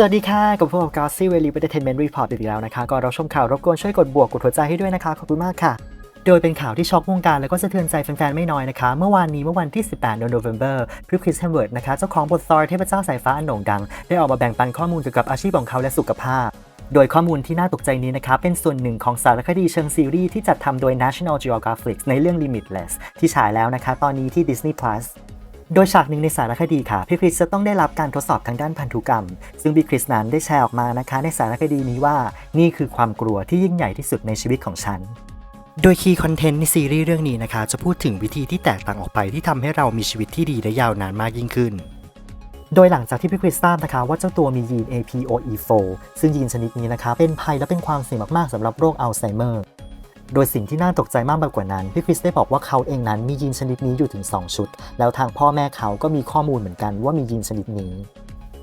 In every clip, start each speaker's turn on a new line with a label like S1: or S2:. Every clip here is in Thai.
S1: สวัสดีค่ะ กับพวกกอซี่เวลีวิเทนเมนต์รีพอร์ตอีกแล้วนะคะก็เราชมข่าวรบกวนช่วยกดบวกกดหัวใจให้ด้วยนะคะ ขอบคุณมากค่ะ โดยเป็นข่าวที่ช็อกวงการแล้วก็สะเทือนใจแฟนๆ ไม่น้อยนะคะ เมื่อวานนี้เมื่อวันที่ 18 เดือนโนเวม ber คริสคริสแฮมเวิร์ดนะคะ เจ้าของบทซอร์เทพเจ้าสายฟ้าอันโด่งดัง ได้ออกมาแบ่งปันข้อมูลเกี่ยวกับอาชีพของเขาและสุขภาพโดยข้อมูลที่น่าตกใจนี้นะคะเป็นส่วนหนึ่งของสารคดีเชิงซีรีส์ที่จัดทำโดย National Geographic ในเรื่อง Limitless ที่ฉายแล้วนะคะ ตอนนี้ที่ Disney Plus โดยฉากหนึ่งในสารคดีค่ะ พี่คริสจะต้องได้รับการทดสอบทางด้านพันธุกรรม ซึ่งพี่คริสนั้นได้แชร์ออกมานะคะ ในสารคดีนี้ว่า นี่คือความกลัวที่ยิ่งใหญ่ที่สุดในชีวิตของฉันโดยคีย์คอนเทนต์ในซีรีส์เรื่องนี้นะคะ จะพูดถึงวิธีที่แตกต่างออกไปที่ทำให้เรามีชีวิตที่ดีและยาวนานมากยิ่งขึ้น โดยหลังจากที่พี่คริสทราบนะคะ ว่าเจ้าตัวมียีน APOE4 ซึ่งยีนชนิดนี้นะคะ เป็นภัยและเป็นความเสี่ยงมาก ๆสำหรับโรคอัลไซเมอร์ โดยสิ่งที่น่าตกใจมากไปกว่านั้น พี่คริสได้บอกว่าเขาเองนั้นมียีนชนิดนี้อยู่ถึง 2 ชุด แล้วทางพ่อแม่เขาก็มีข้อมูลเหมือนกันว่ามียีนชนิดนี้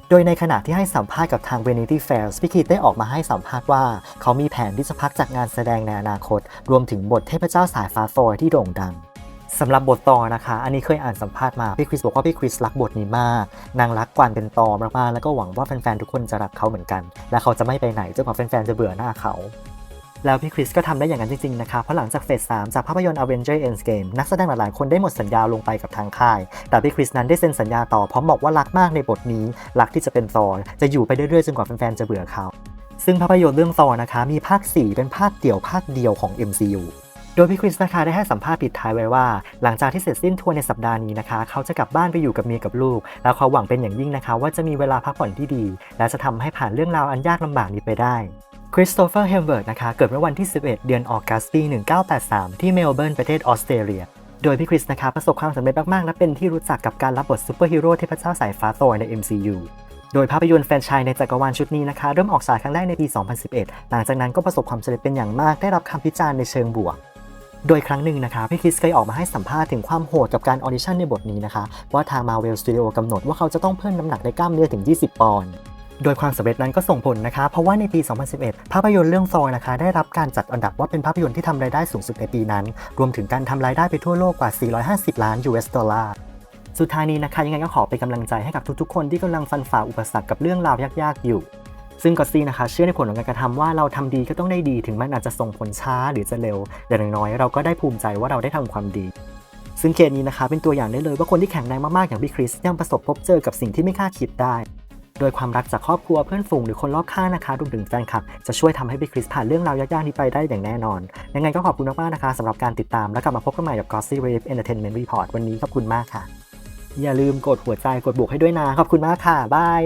S1: โดยในขณะที่ให้สัมภาษณ์กับทาง Vanity Fair พี่คริสได้ออกมาให้สัมภาษณ์ว่า เขามีแผนที่จะพักจากงานแสดงในอนาคต รวมถึงบทเทพเจ้าสายฟ้าฟอยที่โด่งดังสำหรับบทตอนะคะ อันนี้เคยอ่านสัมภาษณ์มา พี่คริสบอกว่าพี่คริสรักบทนี้มาก นางรักกวนเป็นตอมากๆแล้วก็หวังว่าแฟนๆทุกคนจะรักเขาเหมือนกัน และเขาจะไม่ไปไหนจนกว่าแฟนๆจะเบื่อหน้าเขา แล้วพี่คริสก็ทำได้อย่างนั้นจริงๆนะคะเพราะหลังจากเฟส3จากภาพยนตร์ Avenger Endgame นักแสดงหลายๆคนได้หมดสัญญาลงไปกับทางค่าย แต่พี่คริสนั้นได้เซ็นสัญญาต่อพร้อมบอกว่ารักมากในบทนี้ รักที่จะเป็นตอจะอยู่ไปเรื่อยๆจนกว่าแฟนๆจะเบื่อเขา ซึ่งภาพยนตร์เรื่องตอนะคะมีภาค 4 เป็นภาคเดี่ยวภาคเดียวของ MCU โดยพี่คริสนะคะได้ให้สัมภาษณ์ปิดท้ายไว้ว่า หลังจากที่เสร็จสิ้นทัวร์ในสัปดาห์นี้นะคะ เขาจะกลับบ้านไปอยู่กับเมียกับลูก แล้วเขาหวังเป็นอย่างยิ่งนะคะ ว่าจะมีเวลาพักผ่อนที่ดี และจะทำให้ผ่านเรื่องราวอันยากลำบากนี้ไปได้ คริสโตเฟอร์เฮมเวิร์ดนะคะเกิดเมื่อวันที่ 11 เดือนออกัสปี 1983 ที่เมลเบิร์นประเทศออสเตรเลีย โดยพี่คริสนะคะประสบความสำเร็จมาก ๆ และเป็นที่รู้จักกับการรับบทซูเปอร์ฮีโร่เทพเจ้าสายฟ้าโธอใน MCU โดยภาพยนตร์แฟนชส์ในจักรวาลชุดนี้นะคะเริ่มออกฉายครั้งแรกในปี 2011 หลังจากนั้นก็ประสบความสำเร็จเป็นอย่างมาก ได้รับคำพิจารณ์ในเชิงบวก โดยครั้งหนึ่งนะคะพี่คริสเคยออกมาให้สัมภาษณ์ถึงความโหดกับการออดิชั่นในบทนี้นะคะว่าทาง Marvel Studio กำหนดว่าเขาจะต้องเพิ่มน้ำหนักในกล้ามเนื้อถึง 20 ปอนด์ โดยความสำเร็จนั้นก็ส่งผลนะคะ เพราะว่าในปี 2011 ภาพยนตร์เรื่องซอยนะคะ ได้รับการจัดอันดับว่าเป็นภาพยนตร์ที่ทำรายได้สูงสุดในปีนั้น รวมถึงการทำรายได้ไปทั่วโลกกว่า 450 ล้าน US ดอลลาร์สุดท้ายนี้นะคะ ยังไงก็ขอเป็นกำลังใจให้กับทุกๆ คนที่กำลังฟันฝ่าอุปสรรคกับเรื่องราวยากๆอยู่ ซึ่งก็ซี่นะคะ เชื่อในผลของการกระทำว่าเราทำดีก็ต้องได้ดีถึงมันอาจจะส่งผลช้าหรือจะเร็วแต่อย่างน้อยเราก็ได้ภูมิใจว่าเราได้ทำความดีซึ่งเคสนี้นะคะเป็นตัวอย่างได้เลยว่าคนที่แข็งแรงมากๆอย่างพี่คริสยังประสบพบเจอกับสิ่งที่ไม่คาดคิดได้ โดยความรักจากครอบครัวเพื่อนฝูงหรือคนรอบข้างนะคะรวมถึงแฟนคลับ จะช่วยทำให้พี่คริสผ่านเรื่องราวยากๆนี้ไปได้อย่างแน่นอน ยังไงก็ขอบคุณมากๆนะคะสำหรับการติดตามและกลับมาพบกันใหม่กับ Gossip Wave Entertainment Report วันนี้ขอบคุณมากค่ะ อย่าลืมกดหัวใจกดบวกให้ด้วยนะขอบคุณมากค่ะบาย